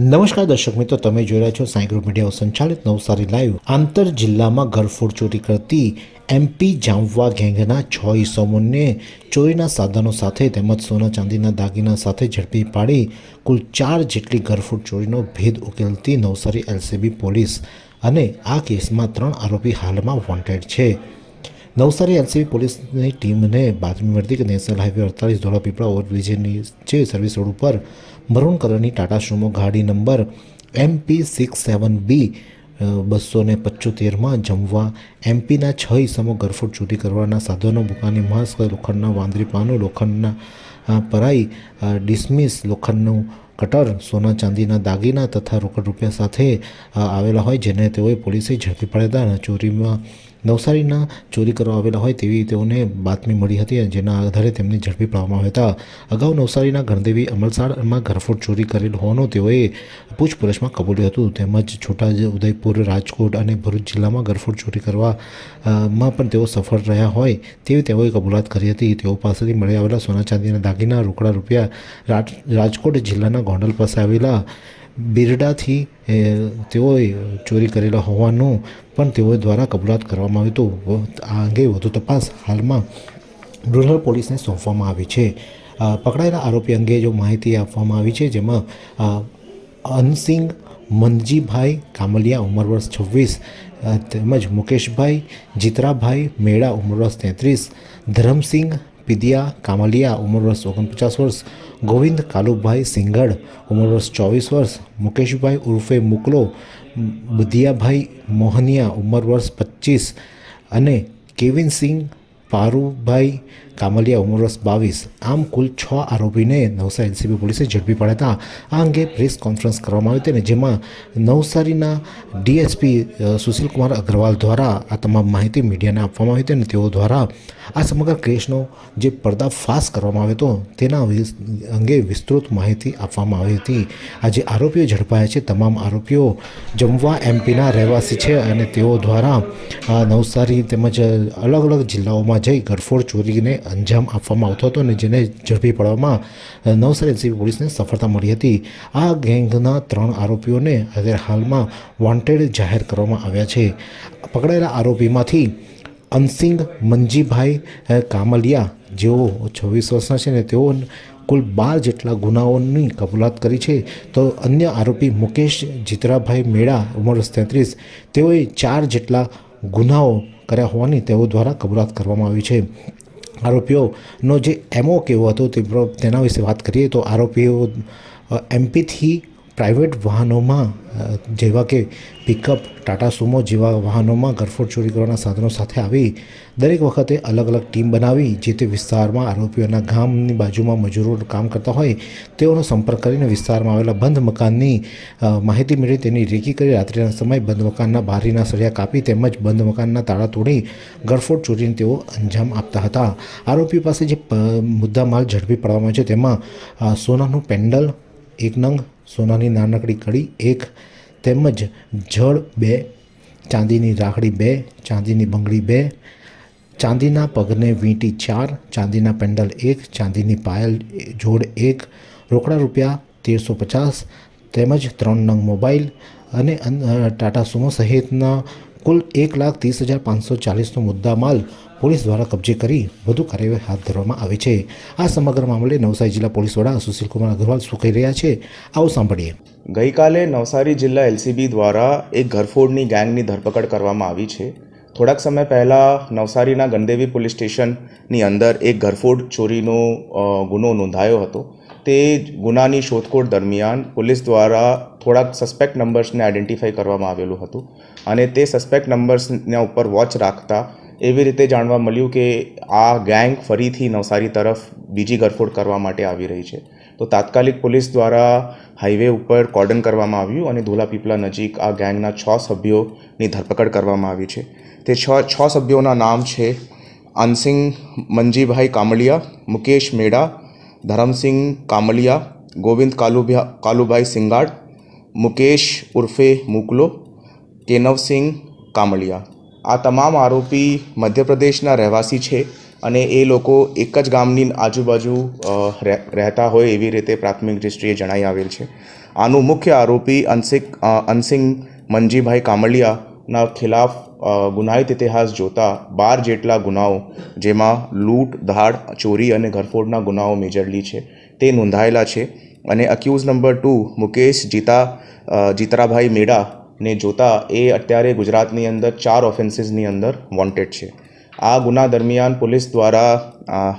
નમસ્કાર દર્શક મિત્રો, તમે જોઈ રહ્યા છો સાંઈ ગ્રુપ મીડિયા સંચાલિત નવસારી લાઈવ. આંતર જિલ્લામાં ઘરફોડ ચોરી કરતી એમપી જામવા ગેંગના છ ઇસમોને ચોરીના સાધનો સાથે તેમજ સોના ચાંદીના દાગીના સાથે ઝડપી પાડી કુલ ચાર જેટલી ઘરફોડ ચોરીનો ભેદ ઉકેલતી નવસારી એલસીબી પોલીસ અને આ કેસમાં ત્રણ આરોપી હાલમાં વોન્ટેડ છે. નવસારી એલસીબી પોલીસની ટીમને બાતમી મળતી કે નેશનલ હાઈવે અડતાલીસ ધોળાપીપળા ઓવરબ્રિજની જે સર્વિસ રોડ ઉપર મરૂન કલરની ટાટા સુમો ગાડી number MP six seven B બસો ને પચોતેરમાં જમવા એમપીના છ ઇસમો ગરફોડ જુદી કરવાના સાધનો બુકાની માસ્ક લોખંડના વાંદરી પાનું, લોખંડના પરાઈ ડિસમિસ લોખંડનું કટર, સોના ચાંદીના દાગીના તથા રોકડ રૂપિયા સાથે આવેલા હોય જેને તેઓએ પોલીસે ઝડપી અને ચોરીમાં નવસારીના ચોરી કરવા આવેલા હોય તેવી તેઓને બાતમી મળી હતી જેના આધારે તેમને ઝડપી પાડવામાં આવ્યા હતા. અગાઉ નવસારીના ગણદેવી અમલસાડમાં ઘરફોડ ચોરી કરેલ હોવાનું તેઓએ પૂછપરછમાં કબૂલ્યું હતું. તેમજ છોટા ઉદયપુર, રાજકોટ અને ભરૂચ જિલ્લામાં ઘરફોડ ચોરી કરવા માં પણ તેઓ સફળ રહ્યા હોય તેવી તેઓએ કબૂલાત કરી હતી. તેઓ પાસેથી મળી આવેલા સોના ચાંદીના દાગીના, રોકડા રૂપિયા રાજ- રાજકોટ જિલ્લાના ગોંડલ પાસે આવેલા બિરડાથી એ, તેઓએ ચોરી કરેલા હોવાનું પણ તેઓ દ્વારા કબૂલાત કરવામાં આવ્યું હતું આ અંગે વધુ તપાસ હાલમાં રૂરલ પોલીસને સોંપવામાં આવી છે. પકડાયેલા આરોપી અંગે જો માહિતી આપવામાં આવી છે જેમાં અનસિંગ મનજીભાઈ કામલિયા ઉંમર વર્ષ છવ્વીસ તેમજ મુકેશભાઈ જીતરાભાઈ મેળા ઉંમર વર્ષ તેત્રીસ ધરમસિંહ પીદિયા કામલિયા, ઉંમર વર્ષ ઓગણપચાસ વર્ષ, ગોવિંદ, કાલુભાઈ સિંઘડ ઉંમર વર્ષ ચોવીસ વર્ષ, મુકેશભાઈ ઉર્ફે મુકલો, બુધિયાભાઈ મોહનિયા, ઉંમર વર્ષ પચીસ અને કેવિનસિંહ પારુભાઈ કામલિયા ઉમરસ બાવીસ. આમ કુલ છ આરોપીને નવસારી એનસીબી પોલીસે ઝડપી પાડ્યા આ અંગે પ્રેસ કોન્ફરન્સ કરવામાં આવી હતી અને જેમાં નવસારીના ડીએસપી સુશીલકુમાર અગ્રવાલ દ્વારા આ તમામ માહિતી મીડિયાને આપવામાં આવી હતી અને તેઓ દ્વારા આ સમગ્ર કેસનો જે પર્દાફાશ કરવામાં આવ્યો હતો તેના અંગે વિસ્તૃત માહિતી આપવામાં આવી હતી. આ જે આરોપીઓ ઝડપાયા છે, તમામ આરોપીઓ જમવા એમપીના રહેવાસી છે અને તેઓ દ્વારા નવસારી તેમજ અલગ અલગ જિલ્લાઓમાં જઈ ગરફોડ ચોરીને અંજામ આપવામાં આવતો હતો અને જેને ઝડપી પાડવામાં નવસાર પોલીસને સફળતા મળી હતી. આ ગેંગના ત્રણ આરોપીઓને અત્યારે હાલમાં વોન્ટેડ જાહેર કરવામાં આવ્યા છે. પકડાયેલા આરોપીમાંથી અનસિંગ મંજીભાઈ કામલિયા, જેઓ છવ્વીસ વર્ષના છે ને તેઓ કુલ બાર જેટલા ગુનાઓની કબૂલાત કરી છે. તો અન્ય આરોપી મુકેશ, જીતરાભાઈ મેળા ઉંમર તેત્રીસ, તેઓએ ચાર જેટલા ગુનાઓ કર્યા હોવાની તેઓ દ્વારા કબૂલાત કરવામાં આવી છે. આરોપીઓનો જે એમઓ કેવો હતો તેના વિશે વાત કરીએ તો આરોપીઓ એમપીથી પ્રાઇવેટ વાહનોમાં જેવા કે પિકઅપ, ટાટા સુમો જેવા વાહનોમાં ગરફોડ ચોરી કરવાના સાધનો સાથે આવી, દરેક વખતે અલગ અલગ ટીમ બનાવી, જે તે વિસ્તારમાં આરોપીઓના ગામની બાજુમાં મજૂરો કામ કરતા હોય, તેઓનો સંપર્ક કરીને વિસ્તારમાં આવેલા બંધ મકાનની માહિતી મેળવી તેની રેકી કરી રાત્રિના સમયે બંધ મકાનના બારીના સળિયા કાપી તેમજ બંધ મકાનના તાળા તોડી ગરફોડ ચોરીને તેઓ અંજામ આપતા હતા. આરોપી પાસે જે પ- મુદ્દા માલ ઝડપી પાડવામાં છે, તેમાં સોનાનું પેન્ડલ એક નંગ, સોનાની નાનકડી કડી, એક તેમજ જળ બે, ચાંદીની રાખડી બે, ચાંદીની બંગડી બે, ચાંદીના પગને વીંટી ચાર, ચાંદીના પેન્ડલ એક, ચાંદીની પાયલ જોડ એક, રોકડા રૂપિયા તેરસો પચાસ, તેમજ ત્રણ નંગ મોબાઈલ અને ટાટા સુમો સહિતના કુલ એક લાખ ત્રીસ હજાર પાંચસો ચાલીસનો મુદ્દા માલ પોલીસ દ્વારા કબજે કરી વધુ કાર્યવાહી હાથ ધરવામાં આવી છે. આ સમગ્ર મામલે નવસારી જિલ્લા પોલીસ વડા સુશીલકુમાર અગ્રવાલ શું કહી રહ્યા છે, આવું સાંભળીએ. ગઈકાલે નવસારી જિલ્લા એલસીબી દ્વારા એક ઘરફોડની ગેંગની ધરપકડ કરવામાં આવી છે. થોડાક સમય પહેલાં નવસારીના ગંદેવી પોલીસ સ્ટેશનની અંદર એક ઘરફોડ ચોરીનો ગુનો નોંધાયો હતો. તે ગુનાની શોધખોળ દરમિયાન પોલીસ દ્વારા થોડાક સસ્પેક્ટ નંબર્સને આઈડેન્ટિફાઈ કરવામાં આવેલું હતું. અને તે સસ્પેક્ટ નંબર્સના ઉપર વોચ રાખતા એવી રીતે જાણવા મળ્યું કે આ ગેંગ ફરીથી નવસારી તરફ બીજી ગરફોડ કરવા માટે આવી રહી છે. તો તાત્કાલિક પોલીસ દ્વારા હાઈવે ઉપર કોર્ડન કરવામાં આવ્યું અને ધોલાપીપળા નજીક આ ગેંગના છ સભ્યોની ધરપકડ કરવામાં આવી છે. તે છ છ સભ્યોના નામ છે અનસિંગ મંજીભાઈ કામલિયા, મુકેશ મેડા, ધરમસિંહ કામલિયા, ગોવિંદ કાલુભા કાલુભાઈ સિંગાડ મુકેશ ઉર્ફે મુકલો કેનવસિંહ કામળિયા આ તમામ આરોપી મધ્યપ્રદેશના રહેવાસી છે અને એ લોકો એક જ ગામની આજુબાજુ રહેતા હોય એવી રીતે પ્રાથમિક દૃષ્ટિએ જણાઈ આવેલ છે. આનું મુખ્ય આરોપી અનસિંગ અનસિંગ મંજીભાઈ કામળિયાના ખિલાફ ગુનાહિત ઇતિહાસ જોતા બાર જેટલા ગુનાઓ, જેમાં લૂંટ, ધાડ, ચોરી અને ઘરફોડના ગુનાઓ મેજરલી છે. તે નોંધાયેલા છે અને accused number two Mukesh Jita Jitrabhai Meda ને જોતા એ અત્યારે ગુજરાતની અંદર ચાર ઓફેન્સીસની અંદર વોન્ટેડ છે. આ ગુના દરમિયાન પોલીસ દ્વારા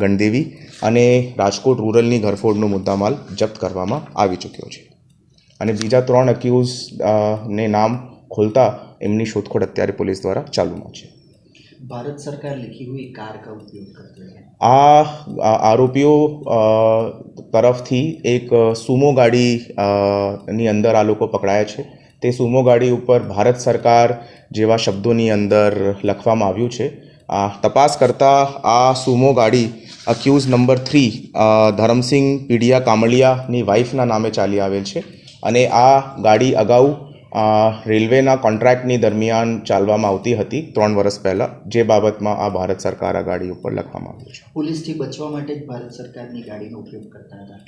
ગણદેવી અને રાજકોટ રૂરલની ઘરફોડનો મુદ્દામાલ જપ્ત કરવામાં આવી ચૂક્યો છે. અને બીજા ત્રણ અક્યુઝ ને નામ ખોલતા એમની શોધખોળ અત્યારે પોલીસ દ્વારા ચાલુમાં છે. भारत सरकार लिखी हुई कार का उपयोग करते हैं આ આ આરોપીઓ અ, તરફથી એક સુમો ગાડી અ, ની અંદર આ લોકો પકડાયા છે તે સુમો ગાડી ઉપર ભારત સરકાર જેવા શબ્દોની અંદર લખવામાં આવ્યું છે આ તપાસ કરતાં આ સુમો ગાડી અક્યુઝ નંબર થ્રી ધરમસિંહ પીડિયા કામળિયાની વાઇફના નામે ચાલી આવેલ છે અને આ ગાડી અગાઉ અ, રેલવેના કોન્ટ્રાક્ટની દરમિયાન ચાલવામાં આવતી હતી ત્રણ વર્ષ પહેલાં જે બાબતમાં આ ભારત સરકાર આ ગાડી ઉપર લખવામાં આવ્યું છે. પોલીસથી બચવા માટે જ ભારત સરકારની ગાડીનો ઉપયોગ કરતા હતા?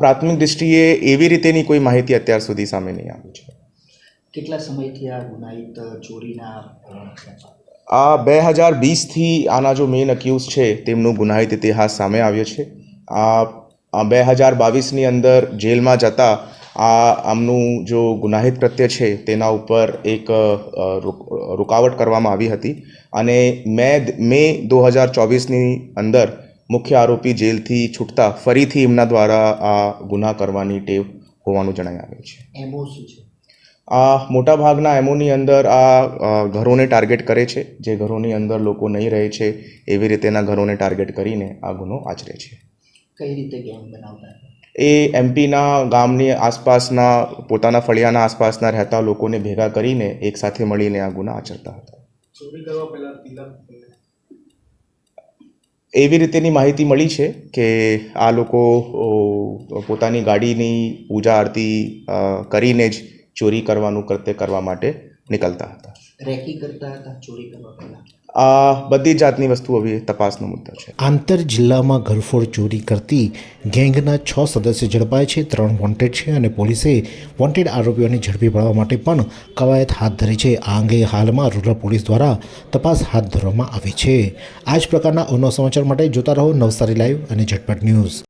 પ્રાથમિક દૃષ્ટિએ એવી રીતેની કોઈ માહિતી અત્યાર સુધી સામે નહીં આવી છે. કેટલા સમયથી આ ગુનાહિત ચોરીના આ બે હજાર વીસથી આના જો મેઇન અક્યુઝ છે તેમનો ગુનાહિત ઇતિહાસ સામે આવ્યો છે. આ બે હજાર બાવીસની અંદર જેલમાં જતા આ આમનું જો ગુનાહિત કૃત્ય છે તેના ઉપર એક રૂકાવટ કરવામાં આવી હતી અને મે મે દો હજાર ચોવીસની અંદર મુખ્ય આરોપી જેલથી છૂટતા ફરીથી એમના દ્વારા આ ગુના કરવાની ટેવ હોવાનું જણાઈ આવ્યું છે. એમઓ શું છે? આ મોટાભાગના એમોની અંદર આ ઘરોને ટાર્ગેટ કરે છે જે ઘરોની અંદર લોકો નહીં રહે છે એવી રીતેના ઘરોને ટાર્ગેટ કરીને આ ગુનો આચરે છે. કઈ રીતે ગેંગ બનાવતા એ એમપીના ગામની આસપાસના પોતાના ફળિયાના આસપાસના રહેતા લોકોને ભેગા કરીને એકસાથે મળીને આ ગુના આચરતા હતા. ચોરી કરવા પહેલા તિલક એવી રીતેની માહિતી મળી છે કે આ લોકો પોતાની ગાડીની પૂજા આરતી કરીને જ ચોરી કરવાનું કૃત્ય કરવા માટે નીકળતા હતા. રેકી કરતા હતા ચોરી કરવા પહેલા? આ બધી જાતની વસ્તુ હવે તપાસનો મુદ્દો છે. આંતર જિલ્લામાં ઘરફોડ ચોરી કરતી ગેંગના છ સદસ્ય ઝડપાય છે, ત્રણ વોન્ટેડ છે અને પોલીસે વોન્ટેડ આરોપીઓને ઝડપી પાડવા માટે પણ કવાયત હાથ ધરી છે. આ અંગે હાલમાં રૂરલ પોલીસ દ્વારા તપાસ હાથ ધરવામાં આવી છે. આ જ પ્રકારના અવનવ સમાચાર માટે જોતા રહો નવસારી લાઈવ અને ઝટપટ ન્યૂઝ.